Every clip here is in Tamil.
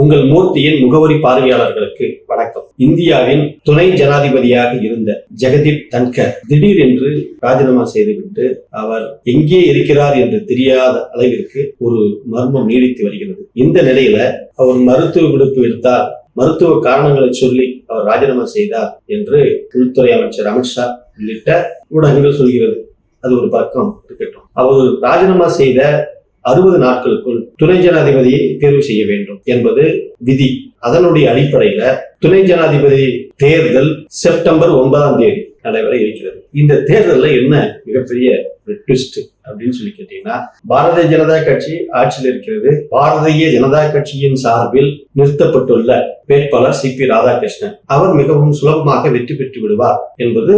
உங்கள் மூர்த்தியின் முகவரி பார்வையாளர்களுக்கு வணக்கம். இந்தியாவின் துணை ஜனாதிபதியாக இருந்த ஜெகதீப் தன்கர் திடீரென்று ராஜினாமா செய்துவிட்டு அவர் எங்கே இருக்கிறார் என்று தெரியாத அளவிற்கு ஒரு மர்மம் நீடித்து வருகிறது. இந்த நிலையில அவர் மருத்துவ விடுப்பு எடுத்தால் மருத்துவ காரணங்களை சொல்லி அவர் ராஜினாமா செய்தார் என்று உள்துறை அமைச்சர் அமித்ஷா உள்ளிட்ட ஊடகங்கள் சொல்கிறது. அது ஒரு பக்கம் இருக்கட்டும். அவர் ராஜினாமா செய்த அறுபது நாட்களுக்குள் துணை ஜனாதிபதியை தேர்வு செய்ய வேண்டும் என்பது விதி. அதனுடைய அடிப்படையில துணை ஜனாதிபதி தேர்தல் செப்டம்பர் ஒன்பதாம் தேதி நடைபெற இருக்கிறது. இந்த தேர்தலில் என்ன மிகப்பெரிய ட்விஸ்ட் அப்படின்னு சொல்லி கேட்டீங்கன்னா பாரதிய ஜனதா கட்சி ஆட்சியில் இருக்கிறது. பாரதிய ஜனதா கட்சியின் சார்பில் நிறுத்தப்பட்டுள்ள வேட்பாளர் சி பி ராதாகிருஷ்ணன். அவர் மிகவும் சுலபமாக வெற்றி பெற்று விடுவார் என்பது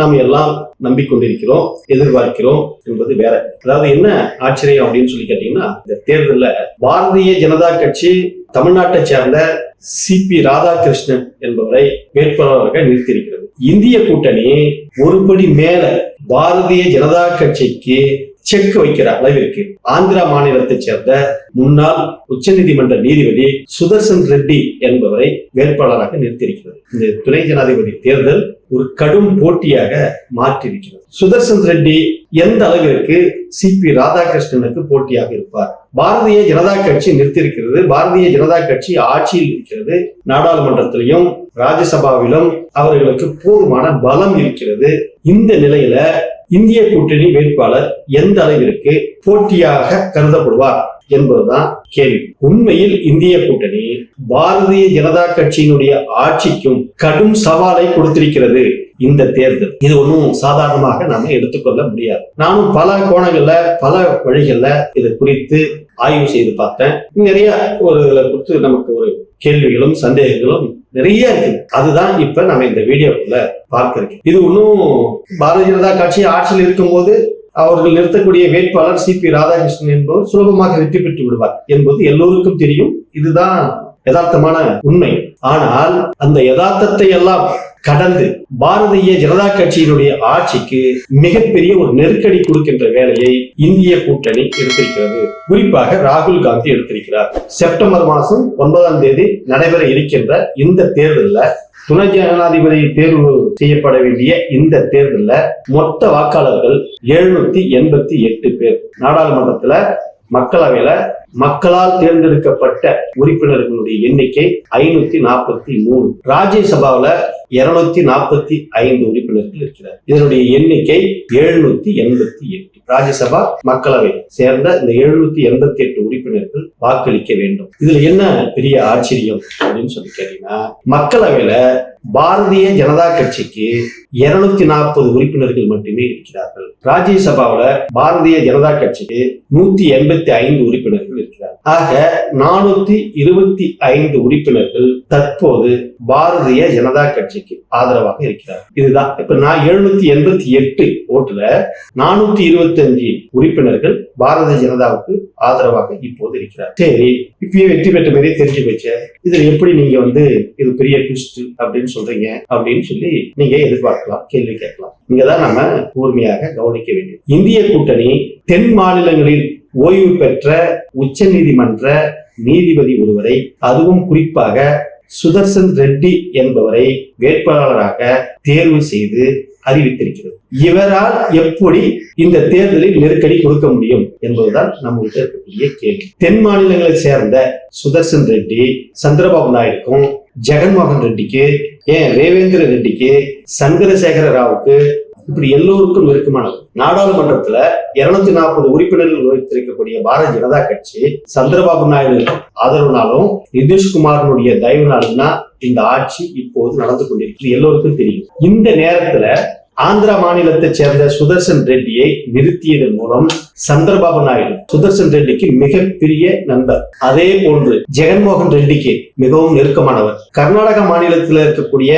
நாம் எல்லாம் நம்பிக்கொண்டிருக்கிறோம் எதிர்பார்க்கிறோம் என்பது வேற. அதாவது என்ன ஆச்சரியம் அப்படின்னு சொல்லி கேட்டீங்கன்னா இந்த தேர்தலில் பாரதிய ஜனதா கட்சி தமிழ்நாட்டை சேர்ந்த சி பி ராதாகிருஷ்ணன் என்பவரை வேட்பாளராக நிறுத்தியிருக்கிறது. இந்திய கூட்டணி ஒருபடி மேல பாரதிய ஜனதா கட்சிக்கு செக் வைக்கிற அளவிற்கு ஆந்திரா மாநிலத்தைச் சேர்ந்த முன்னாள் உச்சநீதிமன்ற நீதிபதி சுதர்சன் ரெட்டி என்பவரை வேட்பாளராக நிறுத்தியிருக்கிறது. இந்த துணை ஜனாதிபதி தேர்தல் ஒரு கடும் போட்டியாக மாற்றியிருக்கிறது. சுதர்சன் ரெட்டி எந்த அளவிற்கு சி பி ராதாகிருஷ்ணனுக்கு போட்டியாக இருப்பார்? பாரதிய ஜனதா கட்சி நிறுத்தியிருக்கிறது. பாரதிய ஜனதா கட்சி ஆட்சியில் இருக்கிறது. நாடாளுமன்றத்திலையும் ராஜ்யசபாவிலும் அவர்களுக்கு போதுமான பலம் இருக்கிறது. இந்த நிலையில இந்திய கூட்டணி வேட்பாளர் எந்த அளவிற்கு போட்டியாக கருதப்படுவார் என்பதுதான் கேள்வி. உண்மையில் இந்திய கூட்டணி பாரதிய ஜனதா கட்சியினுடைய ஆட்சிக்கும் கடும் சவாலை கொடுத்திருக்கிறது இந்த தேர்தல். இது ஒன்றும் சாதாரணமாக நாம எடுத்துக்கொள்ள முடியாது. நானும் பல கோணங்கள்ல பல வழிகள்ல இது குறித்து ஆய்வு செய்து பார்த்தேன். நிறைய ஒரு இதில் கொடுத்து நமக்கு ஒரு கேள்விகளும் சந்தேகங்களும் நிறைய இருக்கு அதுதான் இப்ப நம்ம இந்த வீடியோக்குள்ள பார்க்க இது ஒன்றும் பாரதிய ஜனதா கட்சி ஆட்சியில் இருக்கும்போது அவர்கள் நிறுத்தக்கூடிய வேட்பாளர் சி பி ராதாகிருஷ்ணன் என்பவர் சுலபமாக வெற்றி பெற்று விடுவார் என்பது எல்லோருக்கும் தெரியும். இதுதான் யதார்த்தமான உண்மை. ஆனால் அந்த யதார்த்தத்தை எல்லாம் கடந்து பாரதிய ஜனதா கட்சியினுடைய ஆட்சிக்கு மிகப்பெரிய ஒரு நெருக்கடி கொடுக்கின்ற வேலையை இந்திய கூட்டணி எடுத்திருக்கிறது. குறிப்பாக ராகுல் காந்தி எடுத்திருக்கிறார். செப்டம்பர் மாதம் ஒன்பதாம் தேதி நடைபெற இருக்கின்ற இந்த தேர்தலில் துணை ஜனாதிபதி தேர்வு செய்யப்பட வேண்டிய இந்த தேர்தலில் மொத்த வாக்காளர்கள் எழுநூத்தி எண்பத்தி எட்டு பேர். நாடாளுமன்றத்துல மக்களவையில மக்களால் தேர்ந்தெடுக்கப்பட்ட உறுப்பினர்களுடைய எண்ணிக்கை ஐநூத்தி நாற்பத்தி மூணு. ராஜ்யசபாவில் இருநூத்தி நாற்பத்தி ஐந்து உறுப்பினர்கள் இருக்கிறார். இதனுடைய எண்ணிக்கை எழுநூத்தி எண்பத்தி எட்டு. ராஜ்யசபா மக்களவை சேர்ந்த இந்த எழுநூத்தி எண்பத்தி எட்டு உறுப்பினர்கள் வாக்களிக்க வேண்டும். இதுல என்ன பெரிய ஆச்சரியம் அப்படின்னு சொல்லி கேட்டீங்கன்னா மக்களவையில பாரதிய ஜனதா கட்சிக்கு இருநூத்தி நாற்பது உறுப்பினர்கள் மட்டுமே இருக்கிறார்கள். ராஜ்யசபாவில் பாரதிய ஜனதா கட்சிக்கு நூத்தி எண்பத்தி ஐந்து உறுப்பினர்கள் ஆக நானூத்தி இருபத்தி ஐந்து உறுப்பினர்கள் தற்போது பாரதிய ஜனதா கட்சிக்கு ஆதரவாக இருக்கிறார் இதுதான். இப்ப நான் எழுநூத்தி எண்பத்தி எட்டு ஓட்டுல நானூத்தி இருபத்தி அஞ்சு உறுப்பினர்கள் பாரதிய ஜனதாவுக்கு ஆதரவாக இப்போது இருக்கிறார் சரி இப்பயே வெற்றி பெற்ற மாதிரியே தெரிஞ்சு போச்சு. இதுல எப்படி நீங்க வந்து இது பெரிய ட்விஸ்ட் அப்படின்னு சொல்றீங்க அப்படின்னு சொல்லி நீங்க எதிர்பார்க்கலாம் கேள்வி கேட்கலாம். இங்கதான் நம்ம கூர்மையாக கவனிக்க வேண்டியது இந்திய கூட்டணி தென் மாநிலங்களில் ஓய்வு பெற்ற உச்ச நீதிமன்ற நீதிபதி ஒருவரை அதுவும் குறிப்பாக சுதர்சன் ரெட்டி என்பவரை வேட்பாளராக தேர்வு செய்து அறிவித்திருக்கிறது இவரால் எப்படி இந்த தேர்தலில் நெருக்கடி கொடுக்க முடியும் என்பதுதான் நம்மகிட்ட இருக்கக்கூடிய கேள்வி. தென் மாநிலங்களை சேர்ந்த சுதர்சன் ரெட்டி சந்திரபாபு நாயுடுக்கும் ஜெகன்மோகன் ரெட்டிக்கு ஏன் ரேவேந்திர ரெட்டிக்கு சந்திரசேகர ராவுக்கு இப்படி எல்லோருக்கும் நெருக்கமானது. நாடாளுமன்றத்துல இருநூத்தி நாற்பது உறுப்பினர்கள் வைத்திருக்கக்கூடிய பாரதிய ஜனதா கட்சி சந்திரபாபு நாயுடு ஆதரவுனாலும் நிதிஷ்குமாரனுடைய தயவுனாலும் தான் இந்த ஆட்சி இப்போது நடந்து கொண்டிருக்கு எல்லோருக்கும் தெரியும். இந்த நேரத்துல ஆந்திரா மாநிலத்தை சேர்ந்த சுதர்சன் ரெட்டியை நிறுத்தியதன் மூலம் சந்திரபாபு நாயுடு சுதர்சன் ரெட்டிக்கு மிகப்பெரிய நண்பர். அதே போன்று ஜெகன்மோகன் ரெட்டிக்கு மிகவும் நெருக்கமானவர். கர்நாடக மாநிலத்தில் இருக்கக்கூடிய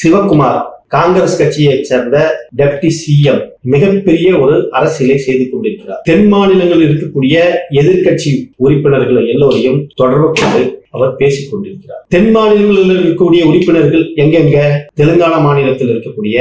சிவகுமார் காங்கிரஸ் கட்சியை சேர்ந்த டெப்டி சிஎம் மிகப்பெரிய ஒரு அரசியலை செய்து கொண்டிருக்கிறார். தென் மாநிலங்களில் இருக்கக்கூடிய எதிர்க்கட்சி உறுப்பினர்களை எல்லோரையும் தொடர்பு கொண்டு அவர் பேசிக் கொண்டிருக்கிறார். தென் மாநிலங்களில் இருக்கக்கூடிய உறுப்பினர்கள் எங்கெங்க தெலுங்கானா மாநிலத்தில் இருக்கக்கூடிய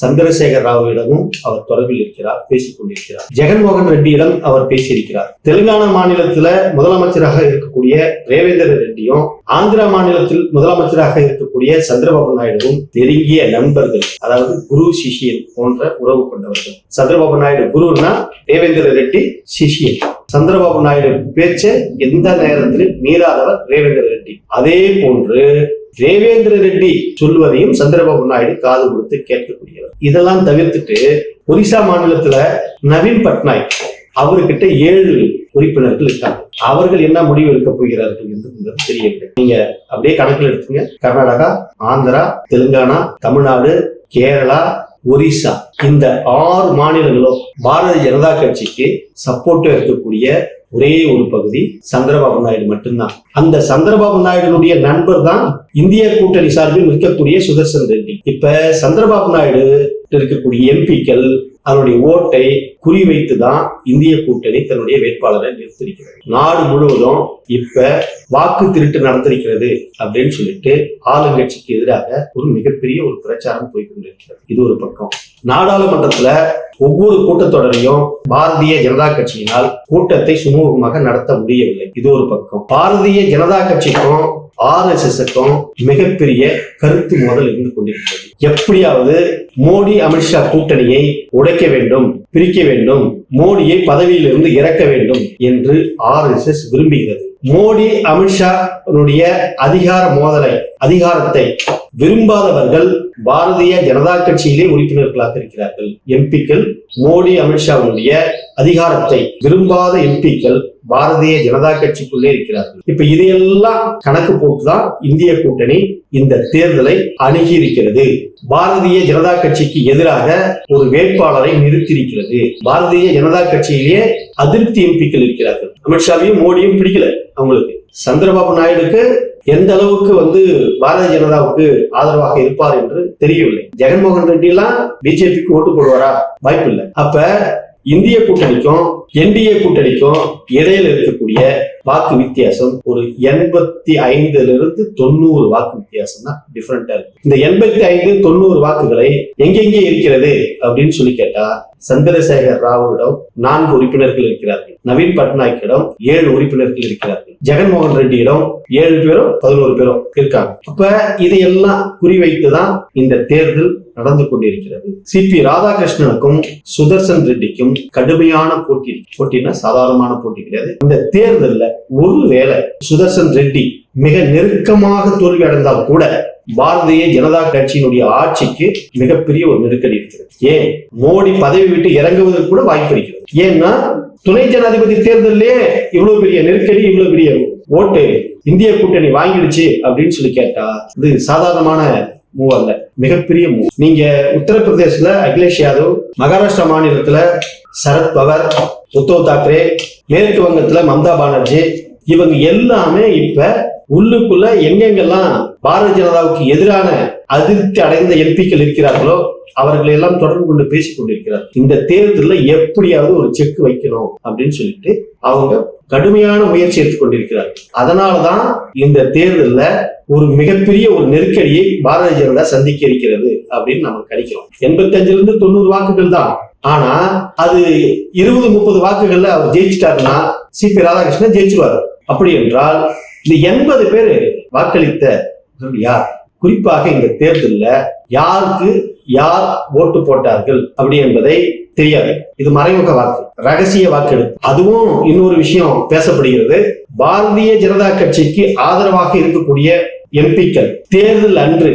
சந்திரசேகர் ராவிடமும் அவர் தொடர்பில் இருக்கிறார் பேசிக் கொண்டிருக்கிறார். ஜெகன்மோகன் ரெட்டியிடம் அவர் பேசியிருக்கிறார். தெலுங்கானா மாநிலத்துல முதலமைச்சராக இருக்கக்கூடிய ரேவேந்திர ரெட்டியும் ஆந்திர மாநிலத்தில் முதலமைச்சராக இருக்கக்கூடிய சந்திரபாபு நாயுடுவும் நெருங்கிய நண்பர்கள் அதாவது குரு சிஷியன் போன்ற உறவு கொண்டவர்கள். சந்திரபாபு நாயுடு குருன்னா தேவேந்திர ரெட்டி சிஷியன். சந்திரபாபு நாயுடு பேச்சை எந்த நேரத்திலும் மீறாதவர் ரேவேந்திர ரெட்டி. அதே போன்று ரேவேந்திர ரெட்டி சொல்வதையும் சந்திரபாபு நாயுடு காது கொடுத்து கேட்கக்கூடியவர். இதெல்லாம் தவிர்த்துட்டு ஒரிசா மாநிலத்துல நவீன் பட்நாயக். அவர்கிட்ட ஏழு உறுப்பினர்கள் இருக்காங்க. அவர்கள் என்ன முடிவு எடுக்க போகிறார்கள் என்று தெரியவில்லை. நீங்க அப்படியே கணக்கில் எடுத்துங்க. கர்நாடகா ஆந்திரா தெலுங்கானா தமிழ்நாடு கேரளா ஒரிசா. இந்த ஆறு மாநிலங்களும் பாரதிய ஜனதா கட்சிக்கு சப்போர்ட்டா இருக்கக்கூடிய ஒரே ஒரு பகுதி சந்திரபாபு நாயுடு மட்டும்தான். அந்த சந்திரபாபு நாயுடுனுடைய நண்பர் தான் இந்திய கூட்டணி சார்பில் நிற்கக்கூடிய சுதர்சன் ரெட்டி. இப்ப சந்திரபாபு நாயுடு இருக்கக்கூடிய எம்பிக்கள் அதனுடைய ஓட்டை குறிவைத்து தான் இந்திய கூட்டணி தன்னுடைய வேட்பாளரை நிறுத்திருக்கிறது நாடு முழுவதும் இப்ப வாக்கு திருட்டு நடந்திருக்கிறது அப்படின்னு சொல்லிட்டு ஆளுங்கட்சிக்கு எதிராக ஒரு மிகப்பெரிய ஒரு பிரச்சாரம் போய்கொண்டிருக்கிறது இது ஒரு பக்கம். நாடாளுமன்றத்துல ஒவ்வொரு கூட்டத்தொடரையும் பாரதிய ஜனதா கட்சியினால் கூட்டத்தை சுமூகமாக நடத்த முடியவில்லை. இது ஒரு பக்கம். பாரதிய ஜனதா கட்சிக்கும் ஆர்எஸ்எஸ்க்கும் மிகப்பெரிய கருத்து மோதல் இருந்து கொண்டிருக்கிறது. எப்படியாவது மோடி அமித்ஷா கூட்டணியை உடைக்க வேண்டும் பிரிக்க வேண்டும் மோடியை பதவியிலிருந்து இறக்க வேண்டும் என்று ஆர்எஸ்எஸ் விரும்புகிறது. மோடி அமித்ஷாவுடைய அதிகார மோதலை அதிகாரத்தை விரும்பாதவர்கள் பாரதிய ஜனதா கட்சியிலே உறுப்பினர்களாக இருக்கிறார்கள். எம்பிக்கள் மோடி அமித்ஷாவுடைய அதிகாரத்தை விரும்பாத எம்பிக்கள் பாரதிய ஜனதா கட்சிக்குள்ளே இருக்கிறார்கள். இப்ப இதையெல்லாம் கணக்கு போட்டுதான் இந்திய கூட்டணி இந்த தேர்தலை அணுகி இருக்கிறது பாரதிய ஜனதா கட்சிக்கு எதிராக ஒரு வேட்பாளரை நிறுத்தியிருக்கிறது. பாரதிய ஜனதா கட்சியிலேயே அதிருப்தி எம்பிக்கள் இருக்கிறார்கள். அமித்ஷாவையும் மோடியும் பிடிக்கல அவங்களுக்கு. சந்திரபாபு நாயுடுக்கு எந்த அளவுக்கு வந்து பாரதிய ஜனதாவுக்கு ஆதரவாக இருப்பார் என்று தெரியவில்லை. ஜெகன்மோகன் ரெட்டி எல்லாம் பிஜேபிக்கு ஓட்டு போடுவாரா? வாய்ப்பு இல்லை அப்ப இந்திய கூட்டணிக்கும் என்டிஏ கூட்டணிக்கும் இடையில இருக்கக்கூடிய வாக்கு வித்தியாசம் ஒரு எண்பத்தி ஐந்துல இருந்து தொண்ணூறு வாக்கு வித்தியாசம் தான். டிஃபரெண்டா இருக்கு. இந்த எண்பத்தி ஐந்து தொண்ணூறு வாக்குகளை எங்கெங்கே இருக்கிறது அப்படின்னு சொல்லி கேட்டா சந்திரசேகர் ராவுவிடம் நான்கு உறுப்பினர்கள் இருக்கிறார்கள். நவீன் பட்நாயக்கிடம் ஏழு உறுப்பினர்கள் இருக்கிறார்கள். ஜெகன்மோகன் ரெட்டியிடம் ஏழு பேரும் பதினோரு பேரும் இருக்காங்க. அப்ப இதையெல்லாம் குறிவைத்துதான் இந்த தேர்தல் நடந்து கொண்டிருக்கிறது. சி. பி. ராதாகிருஷ்ணனுக்கும் சுதர்சன் ரெட்டிக்கும் கடுமையான போட்டி போட்டினா சாதாரணமான போட்டி கிடையாது. இந்த தேர்தலில் ஒருவேளை சுதர்சன் ரெட்டி மிக நெருக்கமாக தோல்வி அடைந்தால் கூட பாரதிய ஜனதா கட்சியினுடைய ஆட்சிக்கு மிகப்பெரிய ஒரு நெருக்கடி இருக்கிறது. ஏன்? மோடி பதவி விட்டு இறங்குவதற்கு கூட வாய்ப்பு இருக்கிறது. ஏன்னா துணை ஜனாதிபதி தேர்தலே இவ்வளவு பெரிய நெருக்கடி இவ்வளவு பெரிய ஓட்டு இந்திய கூட்டணி வாங்கிடுச்சு அப்படின்னு சொல்லி கேட்டா இது சாதாரணமான மூவ் அல்ல. மிகப்பெரிய மூவ் நீங்க உத்தரப்பிரதேசல அகிலேஷ் யாதவ் மகாராஷ்டிரா மாநிலத்துல சரத் பவர் உத்தவ் தாக்கரே மேற்கு வங்கத்துல மம்தா பானர்ஜி இவங்க எல்லாமே இப்ப உள்ளுக்குள்ள எங்கெங்கெல்லாம் பாரதிய ஜனதாவுக்கு எதிரான அதிருப்தி அடைந்த எம்பிக்கள் இருக்கிறார்களோ அவர்களை எல்லாம் தொடர்பு கொண்டு பேசிக் கொண்டிருக்கிறார். இந்த தேர்தலில் எப்படியாவது ஒரு செக் வைக்கணும் அப்படின்னு சொல்லிட்டு அவங்க கடுமையான முயற்சி எடுத்துக்கொண்டிருக்கிறார். அதனாலதான் இந்த தேர்தலில் ஒரு மிகப்பெரிய ஒரு நெருக்கடியை பாரதிய ஜனதா சந்திக்க இருக்கிறது அப்படின்னு நம்ம கணிக்கிறோம். எண்பத்தி அஞ்சுல இருந்து தொண்ணூறு வாக்குகள் தான். ஆனா அது இருபது முப்பது வாக்குகள்ல அவர் ஜெயிச்சிட்டாருன்னா சி பி ராதாகிருஷ்ணன் ஜெயிச்சிருவாரு. அப்படி என்றால் இந்த எண்பது பேர் வாக்களித்த யார்? குறிப்பாக இந்த தேர்தலில் யாருக்கு யார் ஓட்டு போட்டார்கள் அப்படி என்பதை தெரியாது. இது மறைமுக வாக்கு. ரகசிய வாக்கெடுப்பு. அதுவும் இன்னொரு விஷயம் பேசப்படுகிறது. பாரதிய ஜனதா கட்சிக்கு ஆதரவாக இருக்கக்கூடிய எம்பிக்கள் தேர்தல் அன்று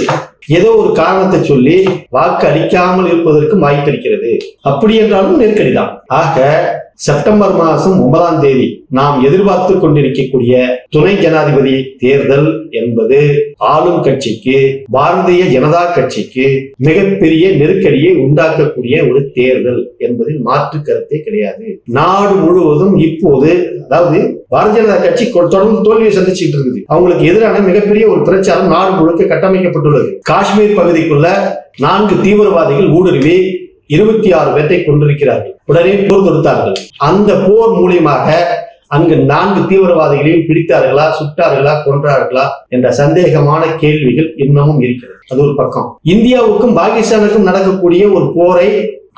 ஏதோ ஒரு காரணத்தை சொல்லி வாக்கு அளிக்காமல் இருப்பதற்கு வாய்ப்பு இருக்கிறது. அப்படி என்றாலும் நெருக்கடிதான் ஆக செப்டம்பர் மாதம் ஒன்பதாம் தேதி நாம் எதிர்பார்த்து கொண்டிருக்கக்கூடிய துணை ஜனாதிபதி தேர்தல் என்பது ஆளும் கட்சிக்கு பாரதிய ஜனதா கட்சிக்கு மிகப்பெரிய நெருக்கடியை உண்டாக்கக்கூடிய ஒரு தேர்தல் என்பதில் மாற்று கருத்தே கிடையாது. நாடு முழுவதும் இப்போது அதாவது பாரதிய ஜனதா கட்சி தொடர்ந்து தோல்வியை சந்திச்சுட்டு இருக்குது. அவங்களுக்கு எதிரான மிகப்பெரிய ஒரு பிரச்சாரம் நாடு முழுக்க கட்டமைக்கப்பட்டுள்ளது. காஷ்மீர் பகுதிக்குள்ள நான்கு தீவிரவாதிகள் ஊடுருவி இருபத்தி ஆறு பேர்த்தை கொண்டிருக்கிறார்கள் உடனே போர் தொடுத்தார்கள். அந்த போர் மூலியமாக அங்கு நான்கு தீவிரவாதிகளையும் பிடித்தார்களா சுட்டார்களா கொன்றார்களா என்ற சந்தேகமான கேள்விகள் இன்னமும் இருக்கிறது. அது ஒரு பக்கம். இந்தியாவுக்கும் பாகிஸ்தானுக்கும் நடக்கக்கூடிய ஒரு போரை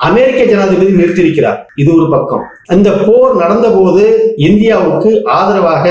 அமெரிக்க ஜனாதிபதி நிறுத்தியிருக்கிறார். இது ஒரு பக்கம். அந்த போர் நடந்தபோது இந்தியாவுக்கு ஆதரவாக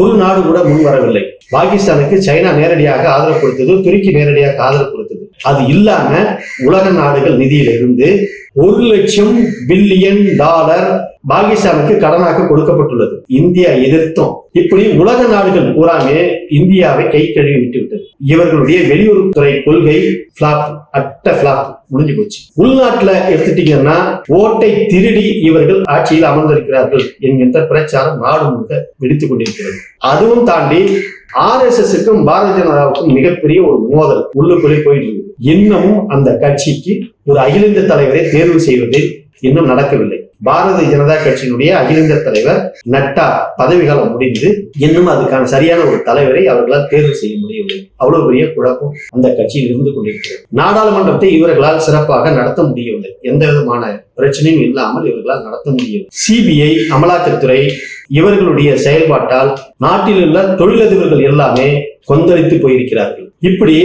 ஒரு நாடு கூட முன்வரவில்லை. பாகிஸ்தானுக்கு சைனா நேரடியாக ஆதரவு கொடுத்தது துருக்கி நேரடியாக ஆதரவு கொடுத்தது. அது இல்லாம உலக நாடுகள் நிதியிலிருந்து ஒரு லட்சம் பில்லியன் டாலர் பாகிஸ்தானுக்கு கடனாக கொடுக்கப்பட்டுள்ளது. இந்தியா எதிர்த்தோம். இப்படி உலக நாடுகள் பூராமே இந்தியாவை கை கழுவி விட்டு விட்டது இவர்களுடைய வெளியுறவுத்துறை கொள்கை பிளாப் அட்ட பிளாப் முடிஞ்சு போச்சு. உள்நாட்டுல எடுத்துட்டீங்கன்னா ஓட்டை திருடி இவர்கள் ஆட்சியில் அமர்ந்திருக்கிறார்கள் என்கின்ற பிரச்சாரம் நாடு முழுக்க வெடித்துக் கொண்டிருக்கிறது. அதுவும் தாண்டி ஆர்எஸ்எஸ்க்கும் பாரதிய ஜனதாவுக்கும் மிகப்பெரிய ஒரு மோதல் உள்ளுக்குள்ளே போயிட்டு இருக்குது இன்னமும் அந்த கட்சிக்கு ஒரு அகில இந்திய தலைவரை தேர்வு செய்வது இன்னும் நடக்கவில்லை. பாரதிய ஜனதா கட்சியினுடைய அகில இந்திய தலைவர் நட்டா பதவிகாலம் முடிந்து இன்னும் அதுக்கான சரியான ஒரு தலைவரை அவர்களால் தேர்வு செய்ய முடியவில்லை. அவ்வளவு பெரிய குழப்பம் அந்த கட்சியில் இருந்து கொண்டிருக்கிறது. நாடாளுமன்றத்தை இவர்களால் சிறப்பாக நடத்த முடியவில்லை. எந்த விதமான பிரச்சனையும் இல்லாமல் இவர்களால் நடத்த முடியும் சிபிஐ அமலாக்கத்துறை இவர்களுடைய செயல்பாட்டால் நாட்டில் உள்ள தொழிலதிபர்கள் எல்லாமே கொந்தளித்து போயிருக்கிறார்கள். இப்படி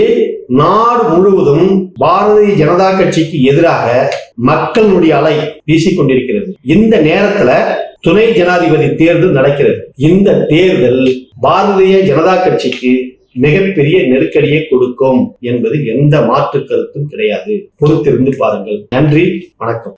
நாடு முழுவதும் பாரதிய ஜனதா கட்சிக்கு எதிராக மக்களுடைய அலை வீசிக்கொண்டிருக்கிறது. இந்த நேரத்துல துணை ஜனாதிபதி தேர்தல் நடக்கிறது. இந்த தேர்தல் பாரதிய ஜனதா கட்சிக்கு மிகப்பெரிய நெருக்கடியை கொடுக்கும் என்பது எந்த மாற்று கருத்தும் கிடையாது. பொறுத்திருந்து பாருங்கள். நன்றி வணக்கம்.